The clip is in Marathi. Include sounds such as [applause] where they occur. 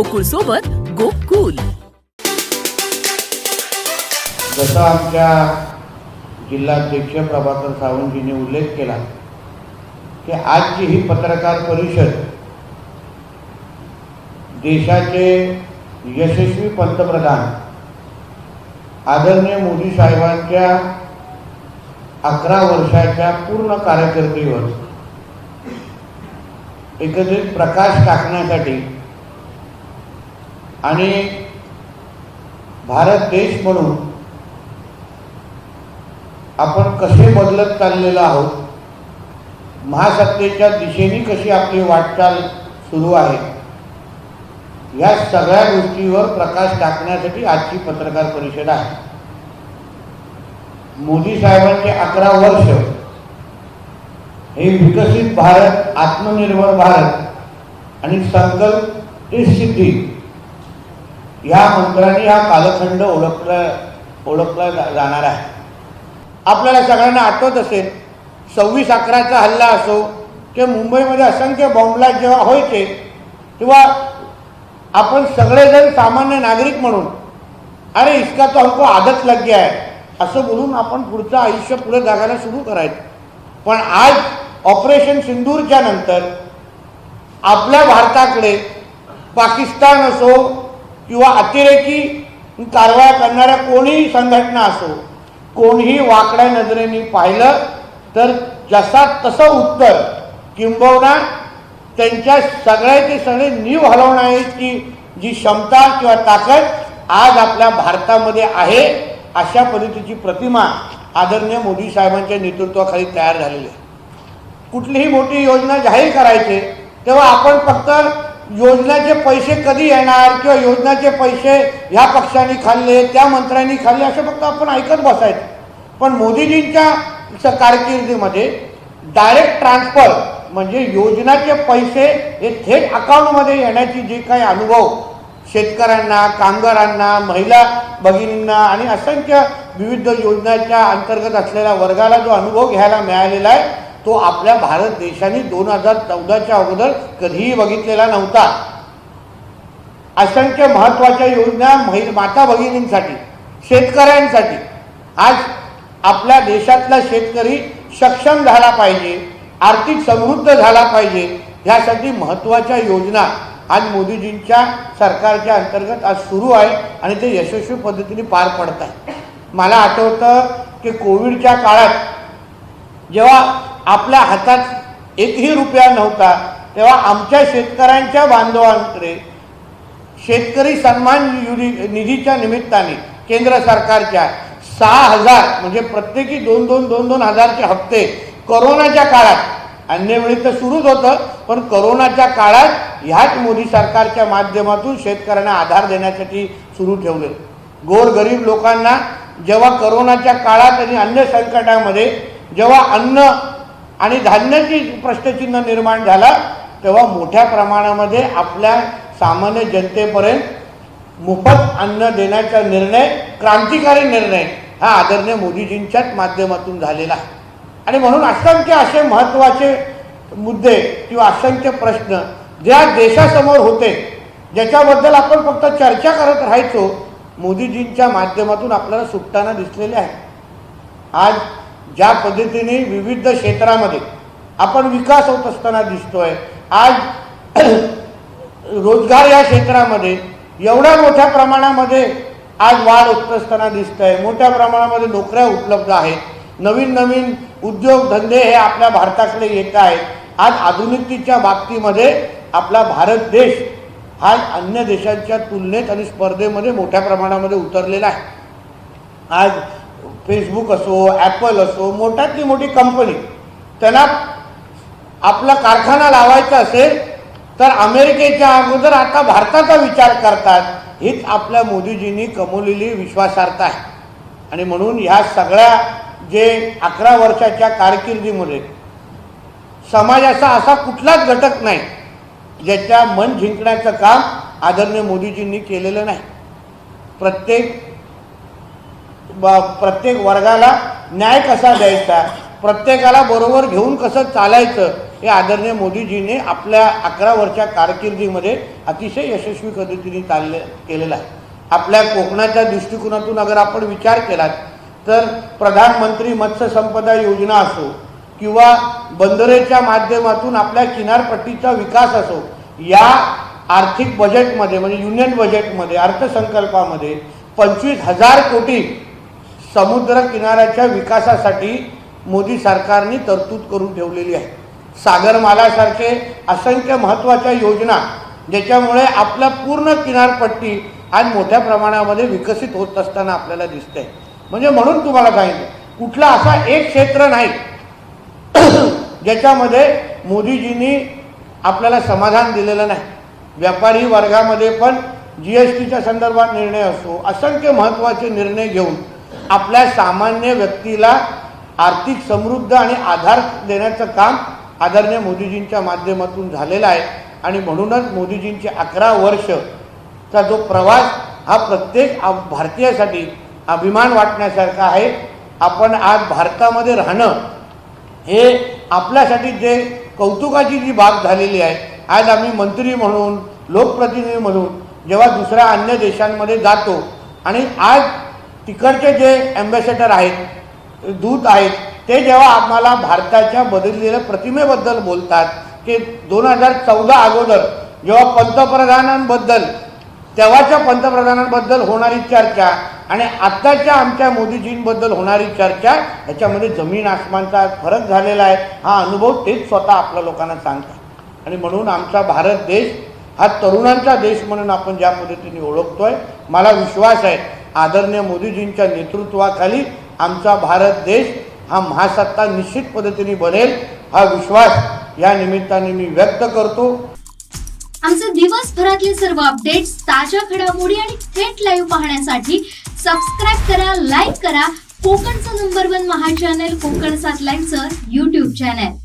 गोकुळ सोबत गोकुल. जसा आमच्या जिल्हाध्यक्ष प्रभाकर सावंतजींनी उल्लेख केला की आजची ही पत्रकार परिषद देशाचे यशस्वी पंतप्रधान आदरणीय मोदी साहेबांच्या अकरा वर्षाच्या पूर्ण कार्यकर्तीवर एकत्रित प्रकाश टाकण्यासाठी आणि भारत देश म्हणून आपण कसे बदलत चाललेलो आहोत महासत्तेच्या दिशेने कशी आपली वाटचाल सुरू आहे या सगळ्या गोष्टीवर प्रकाश टाकण्यासाठी आजची पत्रकार परिषद आहे. मोदी साहेबांचे अकरा वर्ष हे विकसित भारत आत्मनिर्भर भारत आणि संकल्प सिद्धी ह्या मंत्राने हा कालखंड ओळखला ओळखला जा- जाणार आहे. आपल्याला सगळ्यांना आठवत असेल सव्वीस अकराचा हल्ला असो की मुंबईमध्ये असंख्य बॉम्बला जेव्हा व्हायचे तेव्हा आपण सगळेजण सामान्य नागरिक म्हणून अरे इसका तो हमको आदत लग गया असं बोलून आपण पुढचं आयुष्य पुढे जागायला सुरू करायचं. पण आज ऑपरेशन सिंदूरच्या नंतर आपल्या भारताकडे पाकिस्तान असो किंवा अतिरेकी कारवाया करणाऱ्या कोणीही संघटना असो कोणीही वाकड्या नजरेने पाहिलं तर जसा तसं उत्तर किंबहुना त्यांच्या सगळ्याचे सगळे नीव हलवण्याची जी क्षमता किंवा ताकद आज आपल्या भारतामध्ये आहे अशा पद्धतीची प्रतिमा आदरणीय मोदी साहेबांच्या नेतृत्वाखाली तयार झालेली आहे. कुठलीही मोठी योजना जाहीर करायचे तेव्हा आपण फक्त योजनाचे पैसे कधी येणार किंवा योजनाचे पैसे ह्या पक्षांनी खाल्ले त्या मंत्र्यांनी खाल्ले असं फक्त आपण ऐकत बसायचं. पण मोदीजींच्या स- कारकिर्दीमध्ये डायरेक्ट ट्रान्सफर म्हणजे योजनाचे पैसे हे थेट अकाउंटमध्ये येण्याची जे काही अनुभव शेतकऱ्यांना कामगारांना महिला भगिनींना आणि असंख्य विविध योजनांच्या अंतर्गत असलेल्या वर्गाला जो अनुभव घ्यायला मिळालेला आहे तो आपल्या भारत देशाने दोन हजार चौदाच्या अगोदर कधीही बघितलेला नव्हता. असंख्य महत्त्वाच्या योजना महि माता भगिनींसाठी शेतकऱ्यांसाठी. आज आपल्या देशातला शेतकरी सक्षम झाला पाहिजे आर्थिक समृद्ध झाला पाहिजे ह्यासाठी महत्त्वाच्या योजना आज मोदीजींच्या सरकारच्या अंतर्गत आज सुरू आहे आणि ते यशस्वी पद्धतीने पार पडत आहे मला आठवतं की कोविडच्या काळात जेव्हा आपल्या हातात एकही रुपया नव्हता तेव्हा आमच्या शेतकऱ्यांच्या बांधवांकडे शेतकरी सन्मान युनि- निधीच्या निमित्ताने केंद्र सरकारच्या सहा हजार म्हणजे प्रत्येकी दोन दोन दोन दोन हजारचे हप्ते करोनाच्या काळात अन्यवेळी तर सुरूच होतं पण करोनाच्या काळात ह्याच मोदी सरकारच्या माध्यमातून शेतकऱ्यांना आधार देण्यासाठी सुरू ठेवले. गोरगरीब लोकांना जेव्हा करोनाच्या काळात आणि अन्य संकटामध्ये जेव्हा अन्न आणि धान्याची प्रश्नचिन्ह निर्माण झाला तेव्हा मोठ्या प्रमाणामध्ये आपल्या सामान्य जनतेपर्यंत मोफत अन्न देण्याचा निर्णय क्रांतिकारी निर्णय हा आदरणीय मोदीजींच्याच माध्यमातून झालेला आहे. आणि म्हणून असंख्य असे महत्त्वाचे मुद्दे किंवा असंख्य प्रश्न ज्या देशासमोर होते ज्याच्याबद्दल आपण फक्त चर्चा करत राहायचो मोदीजींच्या माध्यमातून आपल्याला सुटताना दिसलेले आहे. आज ज्या पद्धतीने विविध क्षेत्रामध्ये आपण विकास होत असताना दिसतोय आज [clears throat] रोजगार या क्षेत्रामध्ये एवढ्या मोठ्या प्रमाणामध्ये आज वाढ होत असताना दिसत आहे मोठ्या प्रमाणामध्ये नोकऱ्या उपलब्ध आहेत. नवीन नवीन उद्योगधंदे हे आपल्या भारताकडे येत आहेत. आज आधुनिकतेच्या बाबतीमध्ये आपला भारत देश हा अन्य देशांच्या तुलनेत आणि स्पर्धेमध्ये मोठ्या प्रमाणामध्ये उतरलेला आहे. आज फेसबुक असो ॲपल असो मोठ्यातली मोठी कंपनी त्यांना आपला कारखाना लावायचा असेल तर अमेरिकेच्या अगोदर आता भारताचा विचार करतात हीच आपल्या मोदीजींनी कमवलेली विश्वासार्हता आहे. आणि म्हणून ह्या सगळ्या जे अकरा वर्षाच्या कारकिर्दीमध्ये समाजाचा असा कुठलाच घटक नाही ज्याच्या मन जिंकण्याचं काम आदरणीय मोदीजींनी केलेलं नाही. प्रत्येक प्रत्येक वर्गाला न्याय कसा द्यायचा? प्रत्येकाला बरोबर घेऊन कसं चालायचं? हे आदरणीय मोदीजीने आपल्या अकरा वर्षा कारकिर्दीमध्ये अतिशय यशस्वी पद्धतीने चालले केलेलं आहे. आपल्या कोकणाच्या दृष्टिकोनातून अगर आपण विचार केलात तर प्रधानमंत्री मत्स्य संपदा योजना असो किंवा बंदरेच्या माध्यमातून आपल्या किनारपट्टीचा विकास असो या आर्थिक बजेटमध्ये म्हणजे युनियन बजेटमध्ये अर्थसंकल्पामध्ये पंचवीस हजार कोटी समुद्र किनाऱ्याच्या विकासासाठी मोदी सरकारने तरतूद करून ठेवलेली आहे. सागरमालासारखे असंख्य महत्त्वाच्या योजना ज्याच्यामुळे आपला पूर्ण किनारपट्टी आज मोठ्या प्रमाणामध्ये विकसित होत असताना आपल्याला दिसते म्हणजे म्हणून तुम्हाला सांगितलं कुठला असा एक क्षेत्र नाही [clears throat] ज्याच्यामध्ये मोदीजींनी आपल्याला समाधान दिलेलं नाही. व्यापारी वर्गामध्ये पण जी एस टीच्या संदर्भात निर्णय असो असंख्य महत्त्वाचे निर्णय घेऊन आपल्या सामान्य व्यक्तीला आर्थिक समृद्ध आणि आधार देण्याचं काम आदरणीय मोदीजींच्या माध्यमातून झालेलं आहे. आणि म्हणूनच मोदीजींचे अकरा वर्षचा जो प्रवास हा प्रत्येक भारतीयासाठी अभिमान वाटण्यासारखा आहे. आपण आज भारतामध्ये राहणं हे आपल्यासाठी जे कौतुकाची जी बाब झालेली आहे. आज आम्ही मंत्री म्हणून लोकप्रतिनिधी म्हणून जेव्हा दुसऱ्या अन्य देशांमध्ये जातो आणि आज तिकडचे जे ॲम्बॅसेडर आहेत दूत आहेत ते जेव्हा आम्हाला भारताच्या बदललेल्या प्रतिमेबद्दल बोलतात की दोन हजार चौदा अगोदर जेव्हा पंतप्रधानांबद्दल तेव्हाच्या पंतप्रधानांबद्दल होणारी चर्चा आणि आत्ताच्या आमच्या मोदीजींबद्दल होणारी चर्चा याच्यामध्ये जमीन आसमानचा फरक झालेला आहे. हा अनुभव तेच स्वतः आपल्या लोकांना सांगतात. आणि म्हणून आमचा भारत देश हा तरुणांचा देश म्हणून आपण ज्या पद्धतीने ओळखतोय मला विश्वास आहे आदरणीय मोदीजींच्या नेतृत्वाखाली आमचा भारत देश हा महासत्ता निश्चित पद्धतीने बनेल हा विश्वास या निमित्ताने मी व्यक्त करतो. आमचे दिवसभरातले सर्व अपडेट्स ताज्या घडामोडी आणि थेट लाईव्ह पाहण्यासाठी सबस्क्राईब करा लाईक करा. कोकणचं नंबर वन महा चॅनल कोकण सात लाईनचं युट्यूब चॅनल